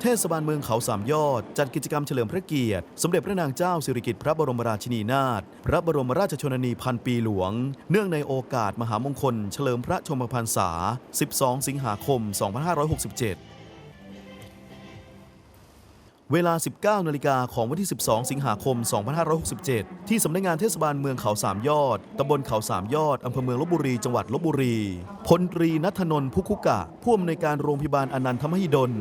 เทศบาลเมืองเขาสามยอด จัดกิจกรรมเฉลิมพระเกียรติ สมเด็จพระนางเจ้าสิริกิติ์พระบรมราชินีนาถพระบรมราชชนนีพันปีหลวง เนื่องในโอกาสมหามงคล เฉลิมพระชมพรรษา 12 สิงหาคม 2567เวลา 19 นาฬิกาของวันที่ 12 สิงหาคม 2567 ที่สำนักงานเทศบาลเมืองเขาสามยอด ตำบลเขาสามยอด อำเภอเมืองลบบุรี จังหวัดลบบุรี พลตรีนัทนนท์พุคุกะ ผู้อำนวยการโรงพยาบาลอนันทมหิดล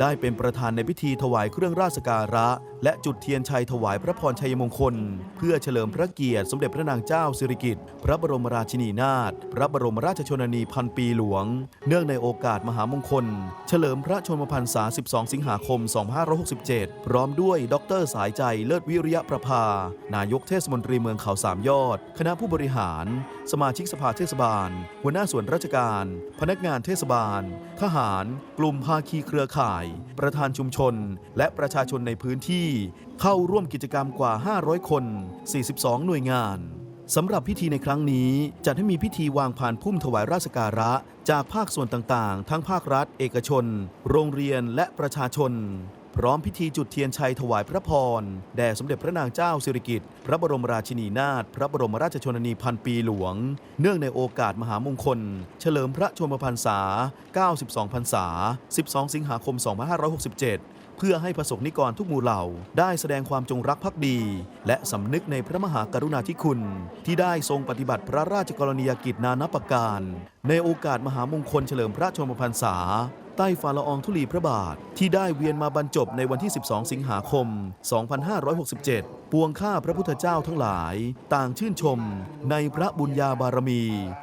ได้เป็นประธานในพิธีถวายเครื่องราชสกการะ และจุดเทียนชัยถวายพระพรชัยมงคล เพื่อเฉลิมพระเกียรติสมเด็จพระนางเจ้าสิริกิติ์พระบรมราชินีนาถพระบรมราชชนนีพันปีหลวง เนื่องในโอกาสมหามงคล เฉลิมพระชนมพรรษา 12 สิงหาคม 2567 พร้อมด้วยดรสายใจเลิศวิริยะประภา นายกเทศมนตรีเมืองเขาสามยอด คณะผู้บริหาร สมาชิกสภาเทศบาล หัวหน้าส่วนราชการ พนักงานเทศบาล ทหาร กลุ่มภาคีเครือข่ายประธานชุมชน และประชาชนในพื้นที่ เข้าร่วมกิจกรรมกว่า 500 คน 42 หน่วยงานสำหรับพิธีในครั้งนี้จัดให้มีพิธีวางผ่านพุ่มถวายราชการะ จากภาคส่วนต่างๆ ทั้งภาครัฐ เอกชน โรงเรียนและประชาชน พร้อมพิธีจุดเทียนชัยถวายพระพร แด่สมเด็จพระนางเจ้าสิริกิติ์พระบรมราชินีนาถพระบรมราชชนนีพันปีหลวง เนื่องในโอกาสมหามงคล เฉลิมพระชนมพรรษา 92 พรรษา 12 สิงหาคม 2567 เพื่อให้ประสบนิกรทุกหมู่เหล่า ได้แสดงความจงรักภักดี และสำนึกในพระมหากรุณาธิคุณ ที่ได้ทรงปฏิบัติพระราชกรณียกิจนานับประการ ในโอกาสมหามงคลเฉลิมพระชนมพรรษา ใต้ฝ่าละอองธุลีพระบาท ที่ได้เวียนมาบรรจบในวันที่ 12 สิงหาคม 2567 ปวงข้าพระพุทธเจ้าทั้งหลาย ต่างชื่นชม ในพระบุญญาบารมี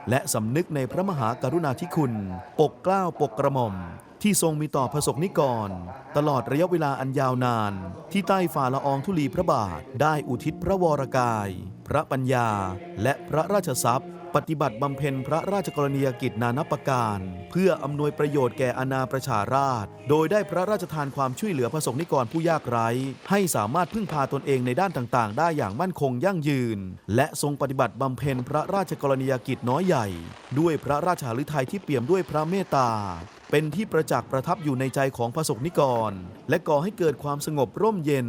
และสำนึกในพระมหากรุณาธิคุณ ปกเกล้าปกกระหม่อมที่ทรงมีต่อพระสงฆ์นิกร ตลอดระยะเวลาอันยาวนาน ที่ใต้ฝ่าละอองธุลีพระบาท ได้อุทิศพระวรกาย พระปัญญา และพระราชทรัพย์ ปฏิบัติบำเพ็ญพระราชกรณียกิจนานับประการ เพื่ออำนวยประโยชน์แก่อาณาประชาราษฎรโดยได้พระราชทานความช่วยเหลือพระสงฆ์นิกรผู้ยากไร้ ให้สามารถพึ่งพาตนเองในด้านต่างๆ ได้อย่างมั่นคงยั่งยืน และทรงปฏิบัติบำเพ็ญพระราชกรณียกิจน้อยใหญ่ ด้วยพระราชหฤทัยที่เปี่ยมด้วยพระเมตตาเป็นที่ประจักษ์ประทับอยู่ในใจของพระสงฆ์นิกร และก่อให้เกิดความสงบร่มเย็น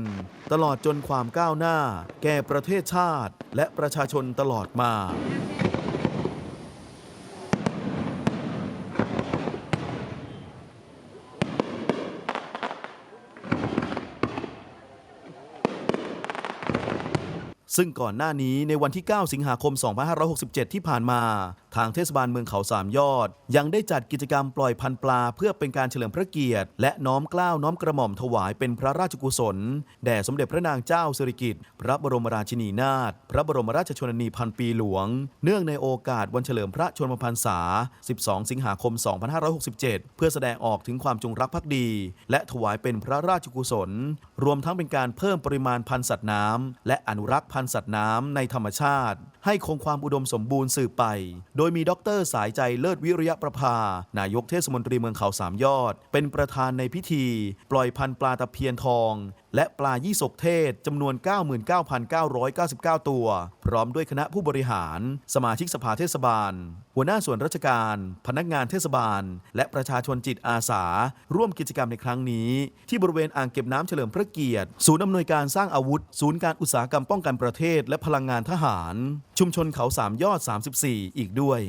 ตลอดจนความก้าวหน้า แก่ประเทศชาติ และประชาชนตลอดมา ซึ่งก่อนหน้านี้ในวันที่ 9 สิงหาคม 2567 ที่ผ่านมา ทางเทศบาลเมืองเขาสามยอด ยังได้จัดกิจกรรมปล่อยพันปลา เพื่อเป็นการเฉลิมพระเกียรติ และน้อมเกล้าวน้อมกระหม่อมถวายเป็นพระราชกุศล แด่สมเด็จพระนางเจ้าสิริกิติ์พระบรมราชินีนาถพระบรมราชชนนีพันปีหลวง เนื่องในโอกาสวันเฉลิมพระชนมพรรษา 12 สิงหาคม 2567 เพื่อแสดงออกถึงความจงรักภักดี และถวายเป็นพระราชกุศล รวมทั้งเป็นการเพิ่มปริมาณพันธุ์สัตว์น้ำและอนุรักษ์พันธุ์สัตว์น้ำในธรรมชาติ ให้คงความอุดมสมบูรณ์สืบไป โดยมีดรสายใจเลิศวิริยะประภา นายกเทศมนตรีเมืองเขาสามยอด เป็นประธานในพิธี ปล่อยพันธุ์ปลาตะเพียนทอง และปลายี่สกเทศจำนวน 99,999 ตัว พร้อมด้วยคณะผู้บริหาร สมาชิกสภาเทศบาล หัวหน้าส่วนราชการ พนักงานเทศบาล และประชาชนจิตอาสา ร่วมกิจกรรมในครั้งนี้ ที่บริเวณอ่างเก็บน้ำเฉลิมพระเกียรติ ศูนย์อำนวยการสร้างอาวุธ ศูนย์การอุตสาหกรรมป้องกันประเทศ และพลังงานทหาร ชุมชนเขาสามยอด 34 อีกด้วย